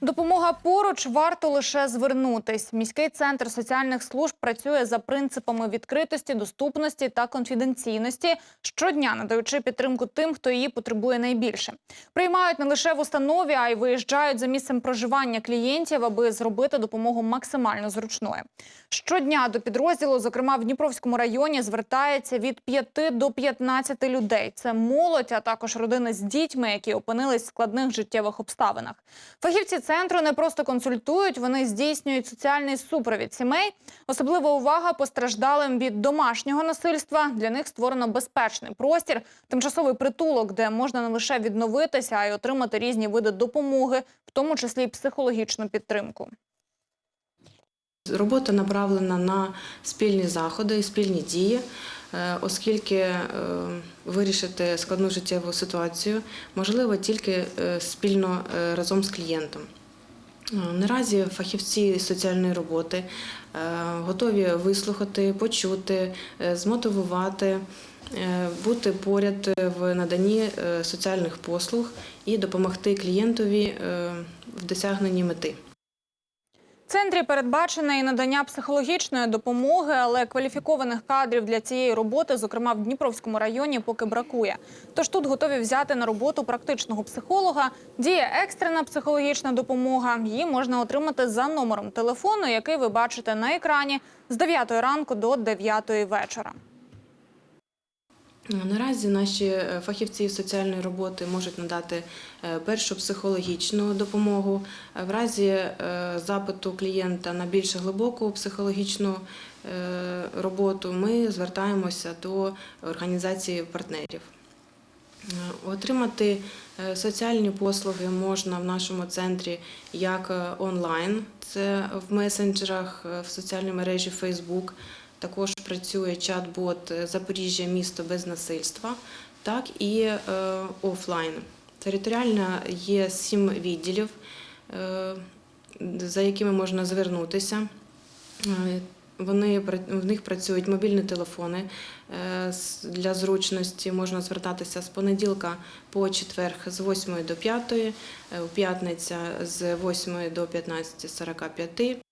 Допомога поруч варто лише звернутись. Міський центр соціальних служб працює за принципами відкритості, доступності та конфіденційності, щодня надаючи підтримку тим, хто її потребує найбільше. Приймають не лише в установі, а й виїжджають за місцем проживання клієнтів, аби зробити допомогу максимально зручною. Щодня до підрозділу, зокрема в Дніпровському районі, звертається від 5 до 15 людей. Це молодь, а також родини з дітьми, які опинились в складних життєвих обставинах. Фахівці центру не просто консультують, вони здійснюють соціальний супровід сімей. Особлива увага постраждалим від домашнього насильства. Для них створено безпечний простір, тимчасовий притулок, де можна не лише відновитися, а й отримати різні види допомоги, в тому числі й психологічну підтримку. Робота направлена на спільні заходи і спільні дії, е, оскільки е, вирішити складну життєву ситуацію можливо тільки е, спільно разом з клієнтом. Е, Наразі фахівці соціальної роботи е, готові вислухати, почути, е, змотивувати, е, бути поряд в наданні соціальних послуг і допомогти клієнтові в досягненні мети. Центрі передбачене і надання психологічної допомоги, але кваліфікованих кадрів для цієї роботи, зокрема в Дніпровському районі, поки бракує. Тож тут готові взяти на роботу практичного психолога. Діє екстрена психологічна допомога. Її можна отримати за номером телефону, який ви бачите на екрані з 9 ранку до 9 вечора. Наразі наші е, фахівці соціальної роботи можуть надати е, першу психологічну допомогу. Е, В разі е, запиту клієнта на більш глибоку психологічну е, роботу ми звертаємося до організації партнерів. Е, Отримати е, соціальні послуги можна в нашому центрі як е, онлайн, це в месенджерах, е, в соціальній мережі Facebook. Також працює чат-бот е, Запоріжжя місто без насильства, так і е, офлайн. Територіально є сім відділів, е, за якими можна звернутися. Вони в них працюють мобільні телефони. Для зручності можна звертатися з понеділка по четверг з 8 до 5, е, у п'ятниця з 8 до 15.45